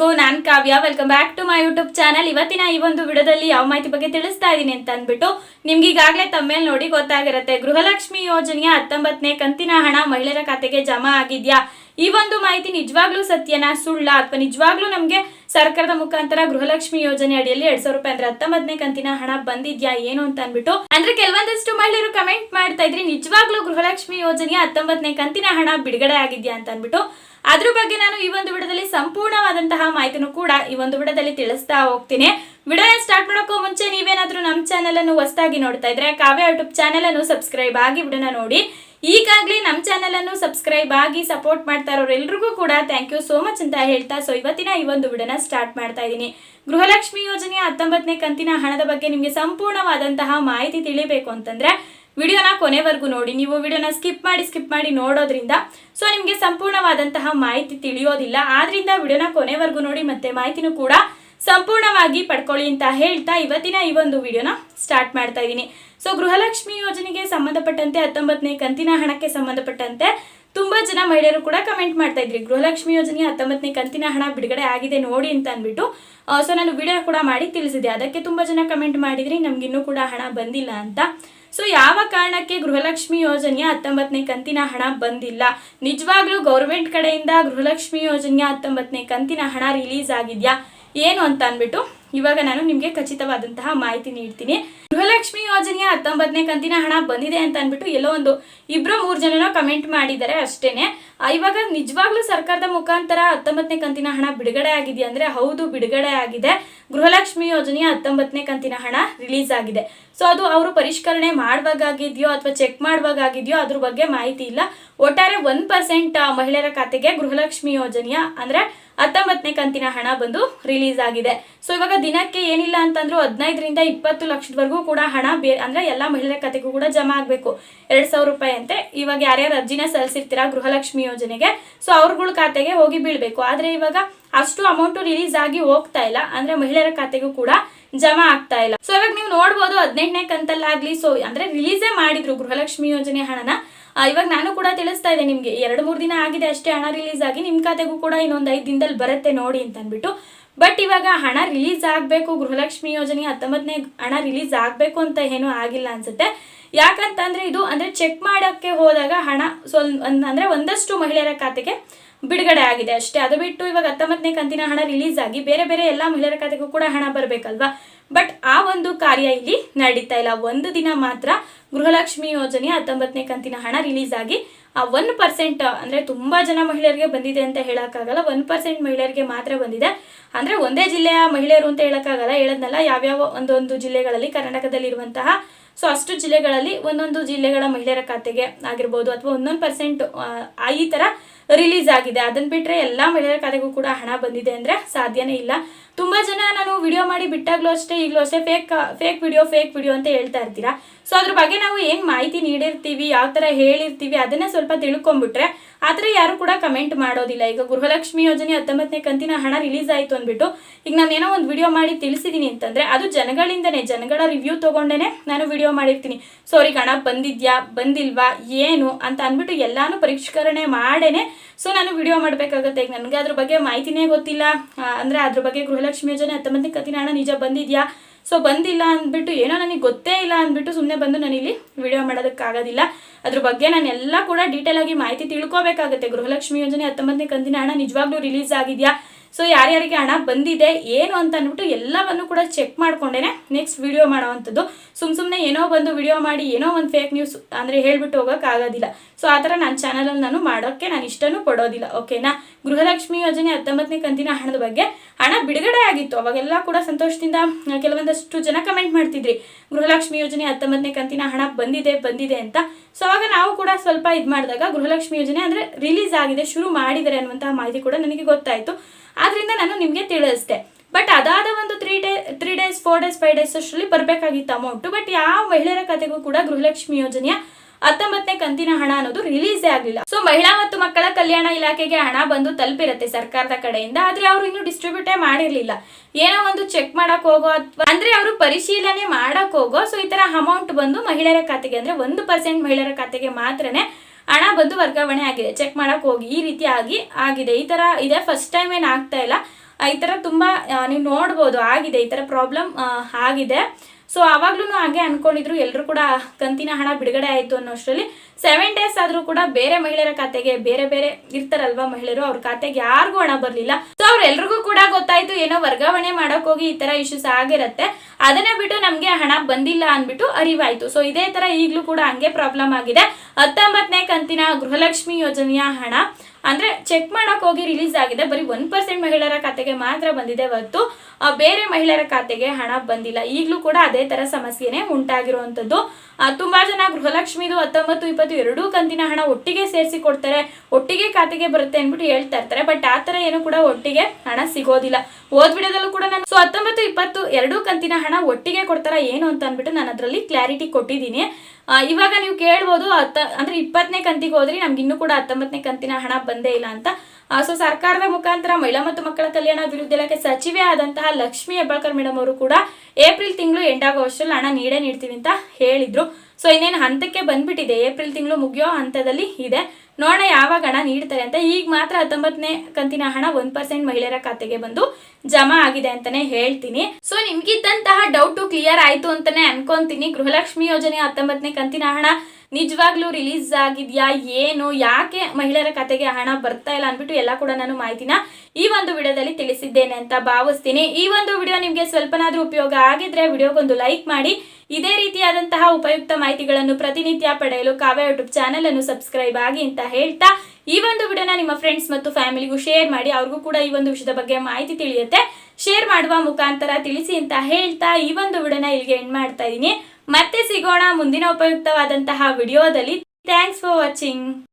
ಎಲ್ರಿಗೂ ನಾನ್ Kavya. Welcome back to my YouTube channel ಇವತ್ತಿನ ಈ ಒಂದು ವಿಡಿಯೋದಲ್ಲಿ ಯಾವ ಮಾಹಿತಿ ಬಗ್ಗೆ ತಿಳಿಸ್ತಾ ಇದ್ದೀನಿ ಅಂತ ಅಂದ್ಬಿಟ್ಟು ನಿಮ್ಗೆ ಈಗಾಗಲೇ ತಮ್ಮೇಲೆ ನೋಡಿ ಗೊತ್ತಾಗಿರುತ್ತೆ. ಗೃಹಲಕ್ಷ್ಮಿ ಯೋಜನೆಯ ಹತ್ತೊಂಬತ್ತನೇ ಕಂತಿನ ಹಣ ಮಹಿಳೆಯರ ಖಾತೆಗೆ ಜಮಾ ಆಗಿದ್ಯಾ? ಈ ಒಂದು ಮಾಹಿತಿ ನಿಜವಾಗ್ಲೂ ಸತ್ಯನ, ಸುಳ್ಳ ಅಥವಾ ನಿಜವಾಗ್ಲೂ ನಮಗೆ ಸರ್ಕಾರದ ಮುಖಾಂತರ ಗೃಹಲಕ್ಷ್ಮಿ ಯೋಜನೆ ಅಡಿಯಲ್ಲಿ ಎರಡ್ ಸಾವಿರ ರೂಪಾಯಿ ಅಂದ್ರೆ ಹತ್ತೊಂಬತ್ತನೇ ಕಂತಿನ ಹಣ ಬಂದಿದ್ಯಾ ಏನು ಅಂತ ಅಂದ್ಬಿಟ್ಟು ಅಂದ್ರೆ ಕೆಲವೊಂದಷ್ಟು ಮಹಿಳೆಯರು ಕಮೆಂಟ್ ಮಾಡ್ತಾ ಇದ್ರಿ, ನಿಜವಾಗ್ಲೂ ಗೃಹಲಕ್ಷ್ಮಿ ಯೋಜನೆಯ ಹತ್ತೊಂಬತ್ತನೇ ಕಂತಿನ ಹಣ ಬಿಡುಗಡೆ ಆಗಿದ್ಯಾ ಅಂತ ಅಂದ್ಬಿಟ್ಟು. ಅದ್ರ ಬಗ್ಗೆ ನಾನು ಈ ಒಂದು ವಿಡದಲ್ಲಿ ಸಂಪೂರ್ಣವಾದಂತಹ ಮಾಹಿತಿನೂ ಕೂಡ ಈ ಒಂದು ವಿಡದಲ್ಲಿ ತಿಳಿಸ್ತಾ ಹೋಗ್ತೀನಿ. ವಿಡಿಯೋನ ಸ್ಟಾರ್ಟ್ ಮಾಡೋಕ್ಕೂ ಮುಂಚೆ ನೀವೇನಾದ್ರೂ ನಮ್ಮ ಚಾನೆಲ್ ಅನ್ನು ಹೊಸದಾಗಿ ನೋಡ್ತಾ ಇದ್ರೆ ಕಾವ್ಯ ಯೂಟ್ಯೂಬ್ ಚಾನೆಲ್ ಅನ್ನು ಸಬ್ಸ್ಕ್ರೈಬ್ ಆಗಿ ವಿಡಿಯೋನ ನೋಡಿ. ಈಗಾಗಲೇ ನಮ್ಮ ಚಾನಲನ್ನು ಸಬ್ಸ್ಕ್ರೈಬ್ ಆಗಿ ಸಪೋರ್ಟ್ ಮಾಡ್ತಾ ಇರೋರೆಲ್ರಿಗೂ ಕೂಡ ಥ್ಯಾಂಕ್ ಯು ಸೋ ಮಚ್ ಅಂತ ಹೇಳ್ತಾ ಸೊ ಇವತ್ತಿನ ಈ ಒಂದು ವಿಡಿಯೋನ ಸ್ಟಾರ್ಟ್ ಮಾಡ್ತಾ ಇದ್ದೀನಿ. ಗೃಹಲಕ್ಷ್ಮಿ ಯೋಜನೆಯ ಹತ್ತೊಂಬತ್ತನೇ ಕಂತಿನ ಹಣದ ಬಗ್ಗೆ ನಿಮಗೆ ಸಂಪೂರ್ಣವಾದಂತಹ ಮಾಹಿತಿ ತಿಳಿಬೇಕು ಅಂತಂದ್ರೆ ವಿಡಿಯೋನ ಕೊನೆವರೆಗೂ ನೋಡಿ. ನೀವು ವಿಡಿಯೋನ ಸ್ಕಿಪ್ ಮಾಡಿ ಸ್ಕಿಪ್ ಮಾಡಿ ನೋಡೋದ್ರಿಂದ ಸೊ ನಿಮಗೆ ಸಂಪೂರ್ಣವಾದಂತಹ ಮಾಹಿತಿ ತಿಳಿಯೋದಿಲ್ಲ. ಆದ್ರಿಂದ ವಿಡಿಯೋನ ಕೊನೆವರೆಗೂ ನೋಡಿ, ಮತ್ತೆ ಮಾಹಿತಿನೂ ಕೂಡ ಸಂಪೂರ್ಣವಾಗಿ ಪಡ್ಕೊಳ್ಳಿ ಅಂತ ಹೇಳ್ತಾ ಇವತ್ತಿನ ಈ ಒಂದು ವಿಡಿಯೋನ ಸ್ಟಾರ್ಟ್ ಮಾಡ್ತಾ ಇದ್ದೀನಿ. ಸೊ ಗೃಹಲಕ್ಷ್ಮಿ ಯೋಜನೆಗೆ ಸಂಬಂಧಪಟ್ಟಂತೆ ಹತ್ತೊಂಬತ್ತನೇ ಕಂತಿನ ಹಣಕ್ಕೆ ಸಂಬಂಧಪಟ್ಟಂತೆ ತುಂಬಾ ಜನ ಮಹಿಳೆಯರು ಕೂಡ ಕಮೆಂಟ್ ಮಾಡ್ತಾ ಇದ್ರಿ. ಗೃಹಲಕ್ಷ್ಮಿ ಯೋಜನೆ ಹತ್ತೊಂಬತ್ತನೇ ಕಂತಿನ ಹಣ ಬಿಡುಗಡೆ ಆಗಿದೆ ನೋಡಿ ಅಂತ ಅಂದ್ಬಿಟ್ಟು ಸೊ ನಾನು ವಿಡಿಯೋ ಕೂಡ ಮಾಡಿ ತಿಳಿಸಿದೆ. ಅದಕ್ಕೆ ತುಂಬಾ ಜನ ಕಮೆಂಟ್ ಮಾಡಿದ್ರಿ, ನಮ್ಗೆ ಇನ್ನೂ ಕೂಡ ಹಣ ಬಂದಿಲ್ಲ ಅಂತ. ಸೊ ಯಾವ ಕಾರಣಕ್ಕೆ ಗೃಹಲಕ್ಷ್ಮಿ ಯೋಜನೆಯ ಹತ್ತೊಂಬತ್ತನೇ ಕಂತಿನ ಹಣ ಬಂದಿಲ್ಲ? ನಿಜವಾಗ್ಲೂ ಗೌರ್ಮೆಂಟ್ ಕಡೆಯಿಂದ ಗೃಹಲಕ್ಷ್ಮಿ ಯೋಜನೆಯ ಹತ್ತೊಂಬತ್ತನೇ ಕಂತಿನ ಹಣ ರಿಲೀಸ್ ಆಗಿದೆಯಾ? ಏನು ಅಂತ ಅಂದ್ಬಿಟ್ಟು ಇವಾಗ ನಾನು ನಿಮಗೆ ಖಚಿತವಾದಂತಹ ಮಾಹಿತಿ ನೀಡ್ತೀನಿ. ಗೃಹಲಕ್ಷ್ಮಿ ಯೋಜನೆಯ ಹತ್ತೊಂಬತ್ತನೇ ಕಂತಿನ ಹಣ ಬಂದಿದೆ ಅಂತ ಅಂದ್ಬಿಟ್ಟು ಎಲ್ಲೋ ಒಂದು ಇಬ್ಬರು ಮೂರು ಜನನೋ ಕಮೆಂಟ್ ಮಾಡಿದ್ದಾರೆ ಅಷ್ಟೇನೆ. ಇವಾಗ ನಿಜವಾಗ್ಲೂ ಸರ್ಕಾರದ ಮುಖಾಂತರ ಹತ್ತೊಂಬತ್ತನೇ ಕಂತಿನ ಹಣ ಬಿಡುಗಡೆ ಆಗಿದೆಯಾ ಅಂದ್ರೆ ಹೌದು, ಬಿಡುಗಡೆ ಆಗಿದೆ. ಗೃಹಲಕ್ಷ್ಮಿ ಯೋಜನೆಯ ಹತ್ತೊಂಬತ್ತನೇ ಕಂತಿನ ಹಣ ರಿಲೀಸ್ ಆಗಿದೆ. ಸೊ ಅದು ಅವರು ಪರಿಷ್ಕರಣೆ ಮಾಡುವಾಗಾಗಿದೆಯೋ ಅಥವಾ ಚೆಕ್ ಮಾಡುವಾಗಾಗಿದೆಯೋ ಅದ್ರ ಬಗ್ಗೆ ಮಾಹಿತಿ ಇಲ್ಲ. ಒಟ್ಟಾರೆ ಒನ್ ಪರ್ಸೆಂಟ್ ಮಹಿಳೆಯರ ಖಾತೆಗೆ ಗೃಹಲಕ್ಷ್ಮಿ ಯೋಜನೆಯ ಅಂದ್ರೆ ಹತ್ತೊಂಬತ್ತನೇ ಕಂತಿನ ಹಣ ಬಂದು ರಿಲೀಸ್ ಆಗಿದೆ. ಸೊ ಇವಾಗ ದಿನಕ್ಕೆ ಏನಿಲ್ಲ ಅಂತಂದ್ರೂ ಹದಿನೈದರಿಂದ ಇಪ್ಪತ್ತು ಲಕ್ಷದವರೆಗೂ ಕೂಡ ಹಣ ಬೇ, ಅಂದ್ರೆ ಎಲ್ಲಾ ಮಹಿಳೆಯರ ಖಾತೆಗೂ ಕೂಡ ಜಮಾ ಆಗಬೇಕು. ಎರಡ್ ಸಾವಿರ ರೂಪಾಯಿ ಅಂತೆ. ಇವಾಗ ಯಾರ್ಯಾರು ಅರ್ಜಿನ ಸಲ್ಲಿಸಿರ್ತೀರಾ ಗೃಹಲಕ್ಷ್ಮಿ ಯೋಜನೆಗೆ. ಸೊ ಅವ್ರಗಳ ಖಾತೆಗೆ ಹೋಗಿ ಬೀಳ್ಬೇಕು. ಆದ್ರೆ ಇವಾಗ ಅಷ್ಟು ಅಮೌಂಟ್ ರಿಲೀಸ್ ಆಗಿ ಹೋಗ್ತಾ ಇಲ್ಲ. ಅಂದ್ರೆ ಮಹಿಳೆಯರ ಖಾತೆಗೂ ಕೂಡ ಜಮಾ ಆಗ್ತಾ ಇಲ್ಲ. ಸೊ ಇವಾಗ ನೀವು ನೋಡ್ಬೋದು ಹದಿನೆಂಟನೇ ಕಂತಲ್ಲಾಗ್ಲಿ ಸೊ ಅಂದ್ರೆ ರಿಲೀಸೇ ಮಾಡಿದ್ರು ಗೃಹಲಕ್ಷ್ಮಿ ಯೋಜನೆ ಹಣನ. ಇವಾಗ ನಾನು ಕೂಡ ತಿಳಿಸ್ತಾ ಇದ್ದೆ ನಿಮ್ಗೆ. ಎರಡು ಮೂರು ದಿನ ಆಗಿದೆ ಅಷ್ಟೇ ಹಣ ರಿಲೀಸ್ ಆಗಿ. ನಿಮ್ ಖಾತೆಗೂ ಕೂಡ ಇನ್ನೊಂದು ಐದು ದಿನದಲ್ಲಿ ಬರುತ್ತೆ ನೋಡಿ ಅಂತ ಅಂದ್ಬಿಟ್ಟು ಬಟ್ ಇವಾಗ ಹಣ ರಿಲೀಸ್ ಆಗಬೇಕು, ಗೃಹಲಕ್ಷ್ಮಿ ಯೋಜನೆ ಹತ್ತೊಂಬತ್ತನೇ ಹಣ ರಿಲೀಸ್ ಆಗಬೇಕು ಅಂತ ಏನೂ ಆಗಿಲ್ಲ ಅನ್ಸುತ್ತೆ. ಯಾಕಂತಂದರೆ ಇದು ಅಂದ್ರೆ ಚೆಕ್ ಮಾಡೋಕ್ಕೆ ಹೋದಾಗ ಹಣ ಸ್ವಲ್ ಅಂದರೆ ಒಂದಷ್ಟು ಮಹಿಳೆಯರ ಖಾತೆಗೆ ಬಿಡುಗಡೆ ಆಗಿದೆ ಅಷ್ಟೇ. ಅದು ಬಿಟ್ಟು ಇವಾಗ ಹತ್ತೊಂಬತ್ತನೇ ಕಂತಿನ ಹಣ ರಿಲೀಸ್ ಆಗಿ ಬೇರೆ ಬೇರೆ ಎಲ್ಲ ಮಹಿಳೆಯರ ಖಾತೆಗೂ ಕೂಡ ಹಣ ಬರಬೇಕಲ್ವಾ? ಬಟ್ ಆ ಒಂದು ಕಾರ್ಯ ಇಲ್ಲಿ ನಡೀತಾ ಇಲ್ಲ. ಒಂದು ದಿನ ಮಾತ್ರ ಗೃಹಲಕ್ಷ್ಮಿ ಯೋಜನೆ ಹತ್ತೊಂಬತ್ತನೇ ಕಂತಿನ ಹಣ ರಿಲೀಸ್ ಆಗಿ ಆ ಒನ್ ಪರ್ಸೆಂಟ್ ಅಂದ್ರೆ ತುಂಬಾ ಜನ ಮಹಿಳೆಯರಿಗೆ ಬಂದಿದೆ ಅಂತ ಹೇಳೋಕ್ಕಾಗಲ್ಲ. ಒನ್ ಪರ್ಸೆಂಟ್ ಮಹಿಳೆಯರಿಗೆ ಮಾತ್ರ ಬಂದಿದೆ. ಅಂದ್ರೆ ಒಂದೇ ಜಿಲ್ಲೆಯ ಮಹಿಳೆಯರು ಅಂತ ಹೇಳೋಕ್ಕಾಗಲ್ಲ. ಹೇಳದ್ನಲ್ಲ ಯಾವ್ಯಾವ ಒಂದೊಂದು ಜಿಲ್ಲೆಗಳಲ್ಲಿ, ಕರ್ನಾಟಕದಲ್ಲಿರುವಂತಹ. ಸೊ ಅಷ್ಟು ಜಿಲ್ಲೆಗಳಲ್ಲಿ ಒಂದೊಂದು ಜಿಲ್ಲೆಗಳ ಮಹಿಳೆಯರ ಖಾತೆಗೆ ಆಗಿರ್ಬೋದು, ಅಥವಾ ಒಂದೊಂದು ಪರ್ಸೆಂಟ್ ಈ ತರ ರಿಲೀಸ್ ಆಗಿದೆ. ಅದನ್ನ ಬಿಟ್ರೆ ಎಲ್ಲಾ ಮಹಿಳೆಯರ ಖಾತೆಗೂ ಕೂಡ ಹಣ ಬಂದಿದೆ ಅಂದ್ರೆ ಸಾಧ್ಯನೇ ಇಲ್ಲ. ತುಂಬಾ ಜನ ನಾನು ವಿಡಿಯೋ ಮಾಡಿ ಬಿಟ್ಟಾಗಲೂ ಅಷ್ಟೇ, ಈಗಲೂ ಅಷ್ಟೇ fake fake video fake video ಅಂತ ಹೇಳ್ತಾ ಇರ್ತೀರಾ? ಸೊ ಅದ್ರ ಬಗ್ಗೆ ನಾವು ಏನು ಮಾಹಿತಿ ನೀಡಿರ್ತೀವಿ, ಯಾವ ತರ ಹೇಳಿರ್ತೀವಿ, ಅದನ್ನ ಸ್ವಲ್ಪ ತಿಳ್ಕೊಂಡ್ಬಿಟ್ರೆ ಆ ಥರ ಯಾರು ಕೂಡ ಕಮೆಂಟ್ ಮಾಡೋದಿಲ್ಲ. ಈಗ ಗೃಹಲಕ್ಷ್ಮಿ ಯೋಜನೆ ಹತ್ತೊಂಬತ್ತನೇ ಕಂತಿನ ಹಣ ರಿಲೀಸ್ ಆಯ್ತು ಅಂದ್ಬಿಟ್ಟು, ಈಗ ನಾನು ಏನೋ ಒಂದು ವಿಡಿಯೋ ಮಾಡಿ ತಿಳಿಸಿದೀನಿ ಅಂತಂದ್ರೆ, ಅದು ಜನಗಳಿಂದನೇ, ಜನಗಳ ರಿವ್ಯೂ ತಗೊಂಡೇನೆ ನಾನು ವಿಡಿಯೋ ಮಾಡಿರ್ತೀನಿ. ಸೊ ಅವ್ರಿಗೆ ಹಣ ಬಂದಿದ್ಯಾ, ಬಂದಿಲ್ವಾ, ಏನು ಅಂತ ಅಂದ್ಬಿಟ್ಟು ಎಲ್ಲಾನು ಪರಿಷ್ಕರಣೆ ಮಾಡೇನೆ. ಸೊ ನಾನು ವಿಡಿಯೋ ಮಾಡಬೇಕಾಗುತ್ತೆ. ಈಗ ನನಗೆ ಅದ್ರ ಬಗ್ಗೆ ಮಾಹಿತಿನೇ ಗೊತ್ತಿಲ್ಲ. ಅಂದ್ರೆ ಅದ್ರ ಬಗ್ಗೆ ಗೃಹಲಕ್ಷ್ಮಿ ಯೋಜನೆ ಹತ್ತೊಂಬತ್ತನೇ ಕಂತಿನ ಹಣ ನಿಜ ಬಂದಿದ್ಯಾ? ಸೊ ಬಂದಿಲ್ಲ ಅಂದ್ಬಿಟ್ಟು, ಏನೋ ನನಗೆ ಗೊತ್ತೇ ಇಲ್ಲ ಅಂದ್ಬಿಟ್ಟು ಸುಮ್ಮನೆ ಬಂದು ನಾನು ಇಲ್ಲಿ ವಿಡಿಯೋ ಮಾಡೋದಕ್ಕಾಗೋದಿಲ್ಲ. ಅದ್ರ ಬಗ್ಗೆ ನಾನು ಎಲ್ಲ ಕೂಡ ಡೀಟೇಲ್ ಆಗಿ ಮಾಹಿತಿ ತಿಳ್ಕೊಬೇಕಾಗುತ್ತೆ. ಗೃಹಲಕ್ಷ್ಮಿ ಯೋಜನೆ ಹತ್ತೊಂಬತ್ತನೇ ಕಂತಿನ ಹಣ ನಿಜವಾಗ್ಲೂ ರಿಲೀಸ್ ಆಗಿದೆಯಾ? ಸೊ ಯಾರ್ಯಾರಿಗೆ ಹಣ ಬಂದಿದೆ, ಏನು ಅಂತ ಅಂದ್ಬಿಟ್ಟು ಎಲ್ಲವನ್ನು ಕೂಡ ಚೆಕ್ ಮಾಡ್ಕೊಂಡೇನೆ ನೆಕ್ಸ್ಟ್ ವಿಡಿಯೋ ಮಾಡೋವಂಥದ್ದು. ಸುಮ್ ಸುಮ್ಮನೆ ಏನೋ ಬಂದು ವಿಡಿಯೋ ಮಾಡಿ, ಏನೋ ಒಂದು ಫೇಕ್ ನ್ಯೂಸ್ ಅಂದರೆ ಹೇಳ್ಬಿಟ್ಟು ಹೋಗೋಕ್ಕಾಗೋದಿಲ್ಲ ಸೊ ಆ ಥರ ನನ್ನ ಚಾನಲಲ್ಲಿ ನಾನು ಮಾಡೋಕ್ಕೆ ನಾನು ಇಷ್ಟನೂ ಪಡೋದಿಲ್ಲ ಓಕೆನಾ ಗೃಹಲಕ್ಷ್ಮಿ ಯೋಜನೆ ಹತ್ತೊಂಬತ್ತನೇ ಕಂತಿನ ಹಣದ ಬಗ್ಗೆ ಹಣ ಬಿಡುಗಡೆ ಆಗಿತ್ತು, ಅವಾಗೆಲ್ಲ ಕೂಡ ಸಂತೋಷದಿಂದ ಕೆಲವೊಂದಷ್ಟು ಜನ ಕಮೆಂಟ್ ಮಾಡ್ತಿದ್ರಿ. ಗೃಹಲಕ್ಷ್ಮಿ ಯೋಜನೆ ಹತ್ತೊಂಬತ್ತನೇ ಕಂತಿನ ಹಣ ಬಂದಿದೆ ಬಂದಿದೆ ಅಂತ. ಸೊ ಅವಾಗ ನಾವು ಕೂಡ ಸ್ವಲ್ಪ ಇದು ಮಾಡಿದಾಗ ಗೃಹಲಕ್ಷ್ಮಿ ಯೋಜನೆ ಅಂದರೆ ರಿಲೀಸ್ ಆಗಿದೆ, ಶುರು ಮಾಡಿದ್ದಾರೆ ಅನ್ನುವಂತಹ ಮಾಹಿತಿ ಕೂಡ ನನಗೆ ಗೊತ್ತಾಯಿತು. ಆದ್ರಿಂದ ನಾನು ನಿಮಗೆ ತಿಳಿಸ್ದೆ. ಬಟ್ ಅದಾದ ಒಂದು three day three days four days five days ಅಷ್ಟರಲ್ಲಿ ಬರಬೇಕಾಗಿತ್ತು ಅಮೌಂಟ್ ಬಟ್ ಯಾವ ಮಹಿಳೆಯರ ಖಾತೆಗೂ ಕೂಡ ಗೃಹಲಕ್ಷ್ಮಿ ಯೋಜನೆಯ ಹತ್ತೊಂಬತ್ತನೇ ಕಂತಿನ ಹಣ ಅನ್ನೋದು ರಿಲೀಸೇ ಆಗಲಿಲ್ಲ. ಸೊ ಮಹಿಳಾ ಮತ್ತು ಮಕ್ಕಳ ಕಲ್ಯಾಣ ಇಲಾಖೆಗೆ ಹಣ ಬಂದು ತಲುಪಿರುತ್ತೆ ಸರ್ಕಾರದ ಕಡೆಯಿಂದ, ಆದ್ರೆ ಅವರು ಇನ್ನು ಡಿಸ್ಟ್ರಿಬ್ಯೂಟೇ ಮಾಡಿರ್ಲಿಲ್ಲ. ಏನೋ ಒಂದು ಚೆಕ್ ಮಾಡಕ್ ಹೋಗೋ ಅಥವಾ ಅಂದ್ರೆ ಅವರು ಪರಿಶೀಲನೆ ಮಾಡಕ್ ಹೋಗೋ ಸೊ ಈ ತರ ಅಮೌಂಟ್ ಬಂದು ಮಹಿಳೆಯರ ಖಾತೆಗೆ, ಅಂದ್ರೆ ಒಂದು ಪರ್ಸೆಂಟ್ ಮಹಿಳೆಯರ ಖಾತೆಗೆ ಮಾತ್ರನೇ ಹಣ ಬಂದು ವರ್ಗಾವಣೆ ಆಗಿದೆ. ಚೆಕ್ ಮಾಡಕ್ ಹೋಗಿ. ಈ ರೀತಿ ಆಗಿ, ಆಗಿದೆ. ಈ ತರ ಇದೆ. ಫಸ್ಟ್ ಟೈಮ್ ಏನ್ ಆಗ್ತಾ ಇಲ್ಲ. ಈ ಥರ ತುಂಬ ನೀವು ನೋಡ್ಬೋದು, ಆಗಿದೆ. ಈ ಥರ ಪ್ರಾಬ್ಲಮ್ ಆಗಿದೆ. ಸೊ ಆವಾಗ್ಲೂ ಹಾಗೆ ಅನ್ಕೊಂಡಿದ್ರು. ಎಲ್ಲರೂ ಕೂಡ ಕಂತಿನ ಹಣ ಬಿಡುಗಡೆ ಆಯಿತು ಅನ್ನೋಷ್ಟರಲ್ಲಿ ಸೆವೆನ್ ಡೇಸ್ ಆದ್ರೂ ಕೂಡ ಬೇರೆ ಮಹಿಳೆಯರ ಖಾತೆಗೆ ಬೇರೆ ಬೇರೆ ಇರ್ತಾರಲ್ವಾ ಮಹಿಳೆಯರು ಅವ್ರ ಖಾತೆಗೆ ಯಾರಿಗೂ ಹಣ ಬರಲಿಲ್ಲ. ಸೊ ಅವ್ರೆಲ್ರಿಗೂ ಕೂಡ ಗೊತ್ತಾಯ್ತು ಏನೋ ವರ್ಗಾವಣೆ ಮಾಡೋಕೆ ಹೋಗಿ ಈ ತರ ಇಶ್ಯೂಸ್ ಆಗಿರತ್ತೆ. ಅದನ್ನ ಬಿಟ್ಟು ನಮ್ಗೆ ಹಣ ಬಂದಿಲ್ಲ ಅನ್ಬಿಟ್ಟು ಅರಿವಾಯ್ತು. ಸೊ ಇದೇ ತರ ಈಗಲೂ ಕೂಡ ಹಂಗೆ ಪ್ರಾಬ್ಲಮ್ ಆಗಿದೆ. ಹತ್ತೊಂಬತ್ತನೇ ಕಂತಿನ ಗೃಹಲಕ್ಷ್ಮಿ ಯೋಜನೆಯ ಹಣ ಅಂದ್ರೆ ಚೆಕ್ ಮಾಡಕ್ ಹೋಗಿ ರಿಲೀಸ್ ಆಗಿದೆ. ಬರೀ ಒನ್ ಪರ್ಸೆಂಟ್ ಮಹಿಳೆಯರ ಖಾತೆಗೆ ಮಾತ್ರ ಬಂದಿದೆ ಹೊರತು ಆ, ಬೇರೆ ಮಹಿಳೆಯರ ಖಾತೆಗೆ ಹಣ ಬಂದಿಲ್ಲ. ಈಗಲೂ ಕೂಡ ಅದೇ ತರ ಸಮಸ್ಯೆನೇ ಉಂಟಾಗಿರುವಂತದ್ದು. ತುಂಬಾ ಜನ ಗೃಹಲಕ್ಷ್ಮಿದು, ಹತ್ತೊಂಬತ್ತು, ಇಪ್ಪತ್ತು ಎರಡೂ ಕಂತಿನ ಹಣ ಒಟ್ಟಿಗೆ ಸೇರಿಸಿ ಕೊಡ್ತಾರೆ. ಒಟ್ಟಿಗೆ ಖಾತೆಗೆ ಬರುತ್ತೆ ಅಂದ್ಬಿಟ್ಟು ಹೇಳ್ತಾ ಇರ್ತಾರೆ. ಬಟ್ ಆ ತರ ಏನು ಕೂಡ ಒಟ್ಟಿಗೆ ಹಣ ಸಿಗೋದಿಲ್ಲ. ಓದ್ ವಿಡಿಯೋದಲ್ಲೂ ಕೂಡ ನಾನು ಸೊ ಹತ್ತೊಂಬತ್ತು ಇಪ್ಪತ್ತು ಎರಡು ಕಂತಿನ ಹಣ ಒಟ್ಟಿಗೆ ಕೊಡ್ತಾರ ಏನು ಅಂತ ಅಂದ್ಬಿಟ್ಟು ನಾನು ಅದರಲ್ಲಿ ಕ್ಲಾರಿಟಿ ಕೊಟ್ಟಿದ್ದೀನಿ. ಇವಾಗ ನೀವು ಕೇಳ್ಬೋದು ಹತ್ತ, ಅಂದ್ರೆ ಇಪ್ಪತ್ತನೇ ಕಂತಿಗೆ ಹೋದ್ರಿ, ನಮ್ಗೆ ಇನ್ನೂ ಕೂಡ ಹತ್ತೊಂಬತ್ತನೇ ಕಂತಿನ ಹಣ ಬಂದೇ ಇಲ್ಲ ಅಂತ. ಸೊ ಸರ್ಕಾರದ ಮುಖಾಂತರ ಮಹಿಳಾ ಮತ್ತು ಮಕ್ಕಳ ಕಲ್ಯಾಣ ಅಭಿವೃದ್ಧಿ ಇಲಾಖೆ ಸಚಿವೆ ಆದಂತಹ ಲಕ್ಷ್ಮಿ ಹೆಬ್ಬಾಳ್ಕರ್ ಮೇಡಮ್ ಅವರು ಕೂಡ ಏಪ್ರಿಲ್ ತಿಂಗಳು ಎಂಡ್ ಆಗೋ ಹಣ ನೀಡೇ ನೀಡ್ತೀವಿ ಅಂತ ಹೇಳಿದ್ರು. ಸೊ ಇನ್ನೇನು ಹಂತಕ್ಕೆ ಬಂದ್ಬಿಟ್ಟಿದೆ. ಏಪ್ರಿಲ್ ತಿಂಗಳು ಮುಗಿಯೋ ಹಂತದಲ್ಲಿ ಇದೆ. ನೋಡೋಣ ಯಾವಾಗ ಹಣ ನೀಡ್ತಾರೆ ಅಂತ. ಈಗ ಮಾತ್ರ ಹತ್ತೊಂಬತ್ತನೇ ಕಂತಿನ ಹಣ ಒಂದ್ ಪರ್ಸೆಂಟ್ ಮಹಿಳೆಯರ ಖಾತೆಗೆ ಬಂದು ಜಮಾ ಆಗಿದೆ ಅಂತಾನೆ ಹೇಳ್ತೀನಿ. ಸೊ ನಿಮ್ಗಿದ್ದಂತಹ ಡೌಟ್ ಕ್ಲಿಯರ್ ಆಯ್ತು ಅಂತಾನೆ ಅನ್ಕೊಂತೀನಿ. ಗೃಹಲಕ್ಷ್ಮಿ ಯೋಜನೆ ಹತ್ತೊಂಬತ್ತನೇ ಕಂತಿನ ಹಣ ನಿಜವಾಗ್ಲೂ ರಿಲೀಸ್ ಆಗಿದ್ಯಾ, ಏನು, ಯಾಕೆ ಮಹಿಳೆಯರ ಕತೆಗೆ ಹಣ ಬರ್ತಾ ಇಲ್ಲ ಅಂದ್ಬಿಟ್ಟು ಎಲ್ಲ ಕೂಡ ನಾನು ಮಾಹಿತಿನ ಈ ಒಂದು ವಿಡಿಯೋದಲ್ಲಿ ತಿಳಿಸಿದ್ದೇನೆ ಅಂತ ಭಾವಿಸ್ತೀನಿ. ಈ ಒಂದು ವಿಡಿಯೋ ನಿಮಗೆ ಸ್ವಲ್ಪನಾದ್ರೂ ಉಪಯೋಗ ಆಗಿದ್ರೆ ವಿಡಿಯೋಗೊಂದು ಲೈಕ್ ಮಾಡಿ. ಇದೇ ರೀತಿಯಾದಂತಹ ಉಪಯುಕ್ತ ಮಾಹಿತಿಗಳನ್ನು ಪ್ರತಿನಿತ್ಯ ಪಡೆಯಲು ಕಾವ್ಯ ಯೂಟ್ಯೂಬ್ ಚಾನೆಲ್ ಅನ್ನು ಸಬ್ಸ್ಕ್ರೈಬ್ ಆಗಿ ಅಂತ ಹೇಳ್ತಾ ಈ ಒಂದು ವಿಡಿಯೋನ ನಿಮ್ಮ ಫ್ರೆಂಡ್ಸ್ ಮತ್ತು ಫ್ಯಾಮಿಲಿಗೂ ಶೇರ್ ಮಾಡಿ, ಅವ್ರಿಗೂ ಕೂಡ ಈ ಒಂದು ವಿಷಯದ ಬಗ್ಗೆ ಮಾಹಿತಿ ತಿಳಿಯುತ್ತೆ. ಶೇರ್ ಮಾಡುವ ಮುಖಾಂತರ ತಿಳಿಸಿ ಅಂತ ಹೇಳ್ತಾ ಈ ಒಂದು ವಿಡಿಯೋನ ಇಲ್ಲಿಗೆ ಎಂಡ್ ಮಾಡ್ತಾ ಇದ್ದೀನಿ ಮತ್ತೆ ಸಿಗೋಣ ಮುಂದಿನ ಉಪಯುಕ್ತವಾದಂತಹ ವಿಡಿಯೋದಲ್ಲಿ. Thanks for watching